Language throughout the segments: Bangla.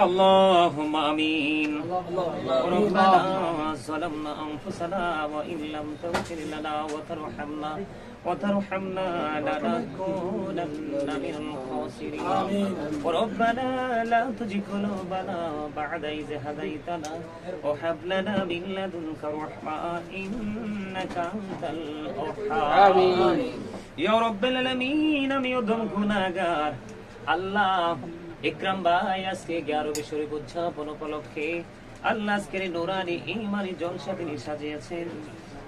اللهم آمين ربنا ظلمنا أنفسنا وإن لم تغفر لنا وترحمنا وترحمنا لنكونن من الخاسرين وربنا لا تزغ قلوبنا بعد إذ هديتنا وهب لنا من لدنك رحمة إنك أنت الوهاب ইয়া রব্বাল আলামিন আমি অদম গুনাহগার আল্লাহ ইকরাম ভাই আজকে 11 শরীফ উদযাপন উপলক্ষে আল্লাহ আজকের নুরানি ইমানি জলসা তিনি সাজিয়েছেন।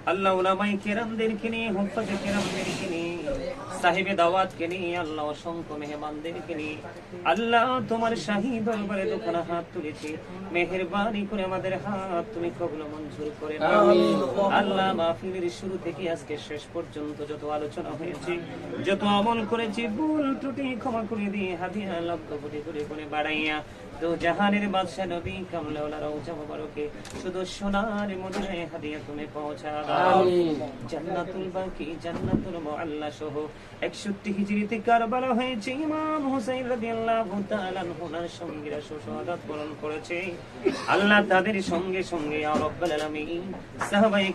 আল্লাহ উলামাই কেরামদেরকে নিয়ে হুফাজে কেরামদেরকে নিয়ে সাহেবে দাওয়াতকে নিয়ে আল্লাহ অসংখ্য মেহমানদেরকে নিয়ে আল্লাহ তোমার শাহী দরবারে দোকানে হাত তুলেছি। মেহেরবানি করে আমাদের হাত তুমি কবুল মঞ্জুর করে আল্লাহ। মাহফিলের শুরু থেকে আজকে শেষ পর্যন্ত যত আলোচনা হয়েছে যত আমল করেছি ভুল ত্রুটি ক্ষমা করে দিয়ে হাদিয়া লক্ষ কোটি করে করে বাড়াইয়া তো জাহানের বাদশাহ নবী কামলাওয়ালা রওজা মুবারকে শুধু সোনার মদিনায় হাদিয়া তুমি পৌঁছা দাও জান্নাতুল বাকি, জান্নাতুল মুআল্লা সহ 61 হিজরিতে কারবালা হয়েছে, ইমাম হুসাইন রাদিয়াল্লাহু তাআলা আনহুর সঙ্গীরা সুশহাদাত বরণ করেছে। আল্লাহ তাদের সঙ্গে সঙ্গে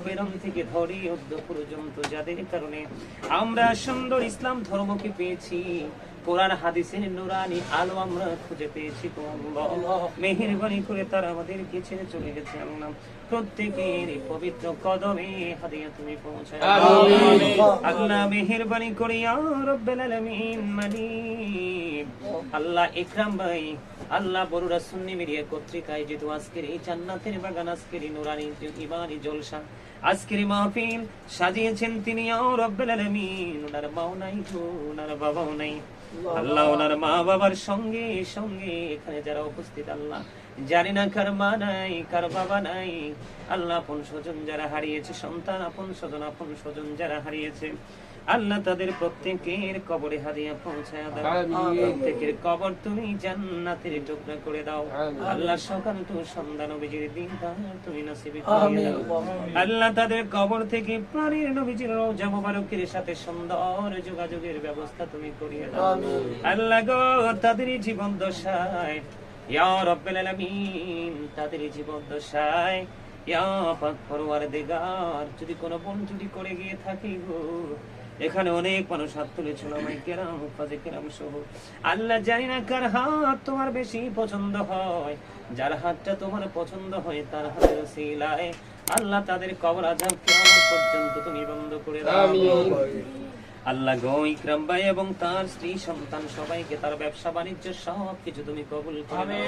কেরাম থেকে ধরে অদ্য পর্যন্ত যাদের কারণে আমরা সুন্দর ইসলাম ধর্মকে পেয়েছি। কোরআন হাদিসের নুরানি আলো আমরা খুঁজে পেয়েছি মেহেরবানি করে তারা আমাদেরকে ছেড়ে চলে গেছে আল্লাহ প্রত্যেকের পবিত্র কদমে হাদিয়া তুমি পৌঁছায় আল্লাহ মেহেরবানি করে রব্বাল আলামিন মালিক আল্লাহ ইকরাম ভাই আল্লাহ বড়ুরা সুন্নি মিডিয়া পত্রিকায় যেহেতু আজকের এই জান্নাতের বাগান আজকের নুরানি ইমানি জলসা। আজকের মাহফিল সাজিয়েছেন তিনি ওনার মাও নাই গো ওনার বাবাও নাই। আল্লাহ ওনার মা বাবার সঙ্গে সঙ্গে এখানে যারা উপস্থিত আল্লাহ জানি না কার মা নাই কার বাবা নাই। আল্লাহ আপন স্বজন যারা হারিয়েছে সন্তান আপন স্বজন আপন স্বজন যারা হারিয়েছে আল্লাহ তাদের প্রত্যেকের কবরে হাদিয়া পৌঁছায় দাও। প্রত্যেকের কবর তুমি জান্নাতের টুকরা করে দাও। আল্লাহ সকাল তো সন্ধ্যা নবীজির দিন তুমি নসিবে আল্লাহ তাদের কবর থেকে প্রাণীর নবীজির রওজা মোবারকের সাথে সুন্দর যোগাযোগের ব্যবস্থা তুমি করিয়ে দাও। আল্লাহ গো তাদের জীবন দশায়। ইয়া রব্বাল আলামিন তাদের জীবন দশায়। ইয়া পাক পরওয়ারদিগার যদি কোনো বোন যদি করে গিয়ে থাকি গো এখানে অনেক মানুষ হাত তুলেছিল আল্লাহ জানি না কার হাত তোমার বেশি পছন্দ হয়। যার হাতটা তোমার পছন্দ হয়, তার হাতের সিলায় আল্লাহ তাদের কবর আজাব কেমন পর্যন্ত তুমি বন্ধ করে দাও। আল্লাহ গো ইকরাম ভাই এবং তার স্ত্রী সন্তান সবাইকে তার ব্যবসা বাণিজ্য সব কিছু তুমি কবুল করে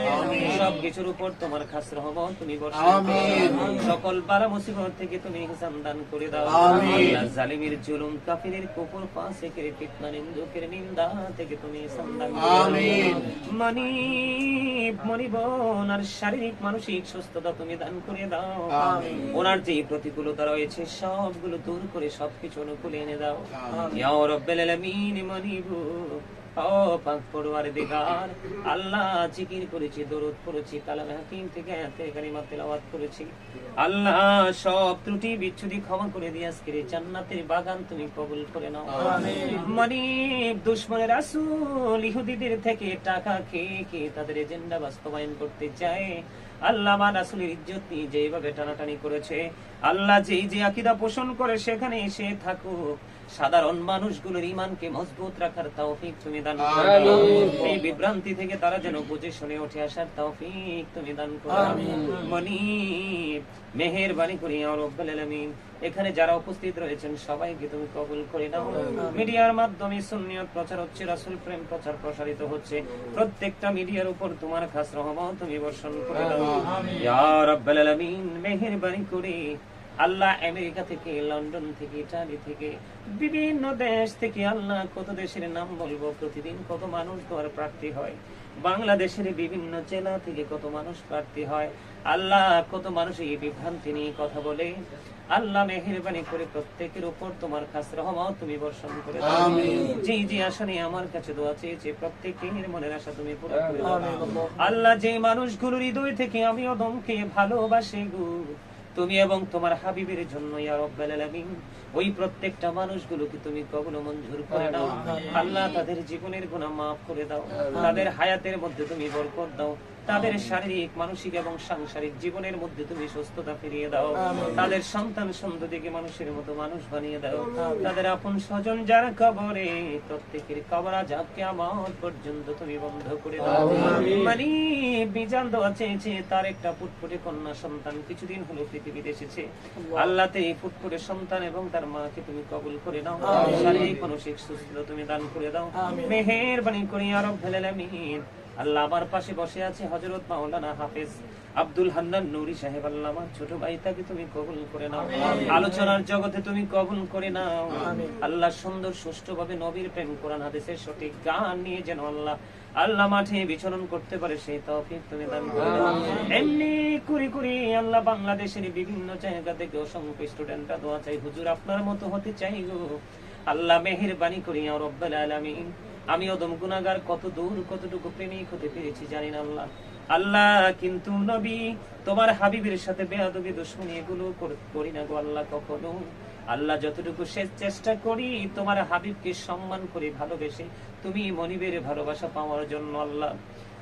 সব কিছুর উপর তোমার খাস রহমত তুমি সকল বারা মুসিবত থেকে তুমি হিসান দান করে দাও। আল্লাহ জালিমের জুলুম কাফিরের কুকুর ফাসিকের ফিতনা নিন্দুকের নিন্দা থেকে তুমি হিসান দান মানি শারীরিক মানসিক সুস্থতা তুমি দান করে দাও। ওনার যে প্রতিকূলতা রয়েছে সবগুলো দূর করে সবকিছু অনুকূলে এনে দাও। আল্লাহ জিকির করেছি দরুদ পড়েছি কালাম হাকিম থেকে তেলাওয়াত করেছি। আল্লাহ সব ত্রুটি বিচ্ছুতি ক্ষমা করে দিয়ে আজকের এই জান্নাতের বাগান তুমি কবুল করে নাও। মনিব দুশ্মনের রাসূল ইহুদিদের থেকে টাকা খেয়ে খেয়ে তাদের এজেন্ডা বাস্তবায়ন করতে চায়। আল্লাহ রাসূলের ইজ্জত নিয়ে যেভাবে টানাটানি করেছে আল্লাহ যেই যে আকীদা পোষণ করে সেখানে এসে থাকুক। সাধারণ মানুষগুলোর ইমানকে মজবুত রাখার তৌফিক তুমি দান করো। এই বিভ্রান্তি থেকে তারা যেন বুঝে শুনে উঠে আসার তৌফিক তুমি দান করো। মনি মেহেরবানি করি রব্বুল আলামিন। এখানে যারা উপস্থিত রয়েছেন সবাইকে তুমি কবুল করে নাও। মিডিয়ার মাধ্যমে সুন্নিয়ত প্রচার হচ্ছে রাসূল প্রেম প্রচার প্রসারিত হচ্ছে। প্রত্যেকটা মিডিয়ার উপর তোমার খাস রহমত তুমি বর্ষণ করে দাও ইয়া রাব্বাল আলামিন মেহেরবানি করে আল্লাহ আমেরিকা থেকে লন্ডন থেকে ইটালি থেকে বিভিন্ন দেশ থেকে আল্লাহ কত দেশের নাম বলব প্রতিদিন কত মানুষ তোমার প্রার্থী হয়। বাংলাদেশের বিভিন্ন জেলা থেকে কত মানুষ প্রার্থী হয়। আল্লাহ কত মানুষ এই বিভ্রান্তি নিয়ে কথা বলে। আল্লাহ মেহেরবানি করে প্রত্যেকের উপর তোমার খাস রহমত তুমি বর্ষণ করে জি জি আসনে আমার কাছে দোয়া চেয়েছে প্রত্যেকের মনের আশা তুমি পুরো করে আল্লাহ যে মানুষগুলোর হৃদয় থেকে আমিও দমকে ভালোবাসি গো। তুমি এবং তোমার হাবিবের জন্য ইয়া রব্বাল আলামিন ওই প্রত্যেকটা মানুষগুলোকে তুমি কখনো মঞ্জুর করে দাও আল্লাহ। তাদের জীবনের গুণা মাফ করে দাও। তাদের হায়াতের মধ্যে তুমি বরকত দাও। তাদের শারীরিক মানসিক এবং সাংসারিক জীবনের মধ্যে তুমি সুস্থতা ফিরিয়ে দাও। তাদের সন্তান সন্ততিকে মানুষের মতো মানুষ বানিয়ে দাও। তাদের আপন স্বজন যারা কবরে প্রত্যেকের কবরা যাকে আমার পর্যন্ত তুমি বন্ধ করে দাও। মানে বিজান দেওয়া চেয়েছে তার একটা ফুটফুটে কন্যা সন্তান কিছুদিন হলো পৃথিবীতে এসেছে। আল্লাহতে এই ফুটফুটে সন্তান এবং তার মাকে তুমি কবুল করে দাও শারীরিক মানসিক সুস্থতা তুমি দান করে দাও। মেহেরবানি করে আরব আলামিন। আল্লাহ আমার পাশে বসে আছে হযরত মাওলানা হাফেজ আব্দুল হান্নান নুরি সাহেব আল্লাহ আমার ছোট ভাই তাকে তুমি কবুল করে নাও। আলোচনার জগতে তুমি কবুল করে নাও। আল্লাহ সুন্দর সুষ্ঠুভাবে নবীর প্রেম কোরআন হাদিসের সঠিক গান নিয়ে যেন আল্লাহ আল্লাহ মাঠে বিচরণ করতে পারে সেই তৌফিক তুমি দান করে এমনি কুড়ি কুড়ি আল্লাহ বাংলাদেশের বিভিন্ন জায়গা থেকে অসংখ্য স্টুডেন্টরা দোয়া চাই হুজুর আপনার মতো হতে চাই গো। আল্লাহ মেহেরবানি করি আর রব্বাল আলামিন। আমি অদম গুনাহগার, কত দূর, কতটুকু প্রেমিক হতে পেরেছি জানি না আল্লাহ। আল্লাহ, কিন্তু নবী, তোমার হাবিবের সাথে বেয়াদবি, দুশ্মনী এগুলো করি না গো আল্লাহ কখনো। আল্লাহ যতটুকু সে চেষ্টা করি, তোমার হাবিবকে সম্মান করে ভালোবেসে তুমি মনিবের ভালোবাসা পাওয়ার জন্য আল্লাহ।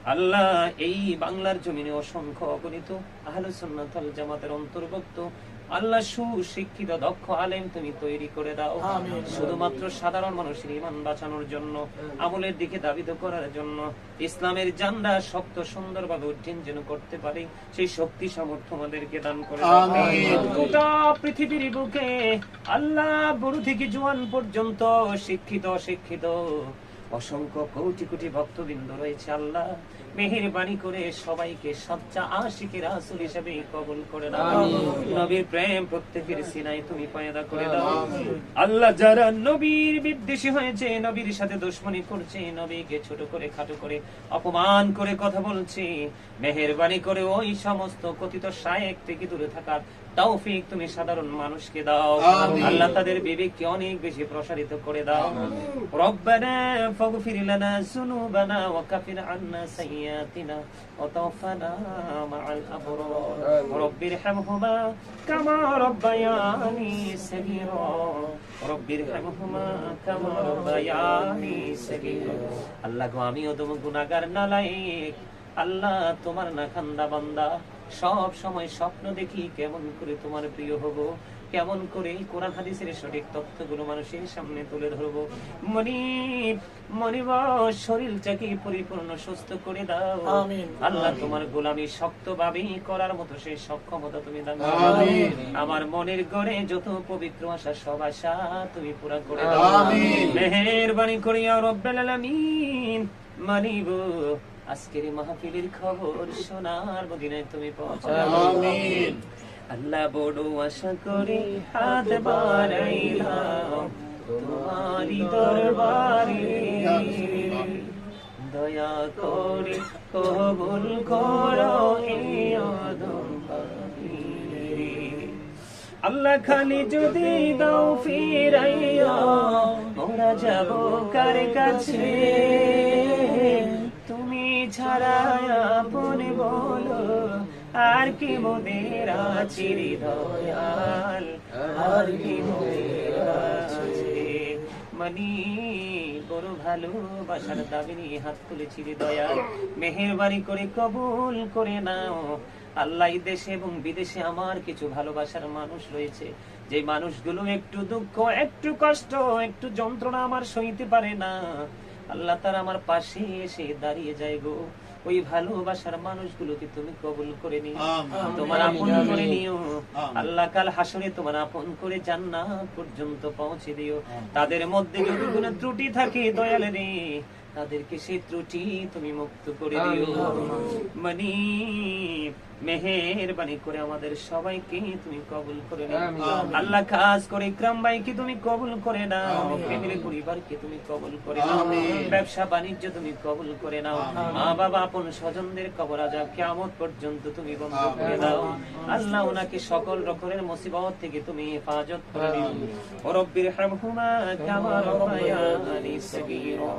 আল্লাহ, এই বাংলার জমিনে অসংখ্য অগণিত আহলুসুন্নাতাল জামাতের অন্তর্ভুক্ত আল্লাহ সুশিক্ষিত দক্ষ আলেম তুমি তৈরি করে দাও। শুধুমাত্র সাধারণ মানুষের ইমান বাঁচানোর জন্য আমলের দিকে দাবিত করার জন্য ইসলামের জান্ডা শক্ত সুন্দরভাবে উজ্জীন যেন করতে পারি সেই শক্তি সামর্থ্য আমাদেরকে দান করে। গোটা পৃথিবীর বুকে আল্লাহ বুড়ো থেকে জোয়ান পর্যন্ত শিক্ষিত অশিক্ষিত অসংখ্য কোটি কোটি ভক্তবৃন্দ রয়েছে আল্লাহ। মেহেরবানি করে সবাইকে সচ্চা রাসূল হিসেবে কবুল করে দাও নবীর প্রেম প্রত্যেকের সিনায় তুমি পয়দা করে দাও। আল্লাহ যারা নবীর বিদ্বেষী হয়েছে নবীর সাথে দুশ্মনী করছে নবীকে ছোট করে খাটো করে অপমান করে কথা বলছে মেহেরবানি করে ওই সমস্ত কথিত শায়েক থেকে দূরে থাকার তৌফিক তুমি সাধারণ মানুষকে দাও। আল্লাহ তাদের বিবেককে অনেক বেশি প্রসারিত করে দাও। রব্বানা ফাগফির লানা যুনুবানা ওয়া কাফির আন্না সাইয়্যাতিনা ওয়া তাওফানা মাআল আবরার। রব্বির হামহুমা কামা রব্বায়ানি সগীরা। রব্বির হামহুমা কামা রব্বায়ানি সগীরা। আল্লাহ গো আমিও তুমি গুনাহগার নালায়েক। আল্লাহ তোমার না খান্দা বান্দা। সব সময় স্বপ্ন দেখি কেমন করে তোমার প্রিয় হব কেমন করে এই কোরআন হাদিসের সঠিক তথ্যগুলো মানুষের সামনে তুলে ধরবো। মনিব মনিব শরীরটাকে পরিপূর্ণ সুস্থ করে দাও। আল্লাহ তোমার গোলামি শক্তভাবে করার মতো সেই সক্ষমতা তুমি দান আমার মনের গড়ে যত পবিত্র আশা সব আশা তুমি পুরা করে দাও। মেহেরবানি করিয়া রব্বাল আলামিন মানিব। আজকের মাহফিলের খবর সোনার মদিনায় তুমি পৌঁছাও। আল্লাহ বড় আশা করি হাত বাড়াইলাম তোমারি দরবারে। দয়া করে কবুল করো আল্লাহ খালি যদি দাও ফিরাইয়া মোরা যাব কার কাছে? ছাড়া আপন বলো, আর কি মোদের আছে দয়াল আর কি মোদের আছে? মানি বড় ভালোবাসার দাবি নিয়ে হাত তুলেছি দয়াল মেহেরবানি করে কবুল করে নাও। আল্লাহ দেশে এবং বিদেশে আমার কিছু ভালোবাসার মানুষ রয়েছে। যে মানুষগুলো একটু দুঃখ, একটু কষ্ট, একটু যন্ত্রণা আমার সইতে পারে না। আল্লাহ তার আমার পাশে এসে দাঁড়িয়ে যাই গো। ওই ভালোবাসার মানুষগুলোকে তুমি কবুল করে নিও। তোমার আপন করে নিও। আল্লাহ কাল হাসরে তোমার আপন করে জান্নাত পর্যন্ত পৌঁছে দিও। তাদের মধ্যে যদি কোনো ত্রুটি থাকে দয়াল রে তাদেরকে সেই ত্রুটি তুমি মুক্ত করে দিও। মানি মেহেরবানি করে আমাদের সবাইকে তুমি কবুল করে নাও। আল্লাহ কাজ করে ইকরাম ভাইকে তুমি কবুল করে নাও। ফ্যামিলি পরিবারকে তুমি কবুল করে নাও। ব্যবসা বাণিজ্য তুমি কবুল করে নাও। মা বাবা আপন স্বজনদের কবর আজাব কিয়ামত পর্যন্ত তুমি বন্ধ করে দাও আল্লাহ ওনাকে সকল রকমের মুসিবত থেকে তুমি হেফাজত করে দিও রব্বির হামহুমা কামা রব্বায়ানি সগীরা।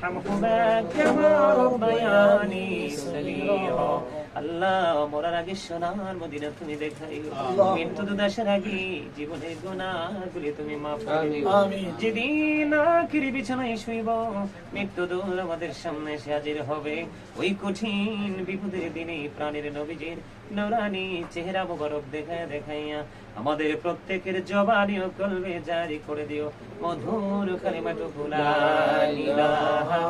হামহুমা কামা রব্বায়ানি সগীরা আল্লাহ মরার আগে সোনার মদিনা তুমি মৃত্যু আগে জীবনের গুণাগুলি তুমি মাফ যেদিন বিছানায় শুইব মৃত্যু দূর আমাদের সামনে এসে হাজির হবে ওই কঠিন বিপদের দিনে প্রাণের নবীজির নৌরানি চেহারা মোবারক দেখায় দেখাইয়া আমাদের প্রত্যেকের জবানি ও কলবে জারি করে দিও। মধুর কালিমাটু লা ইলাহা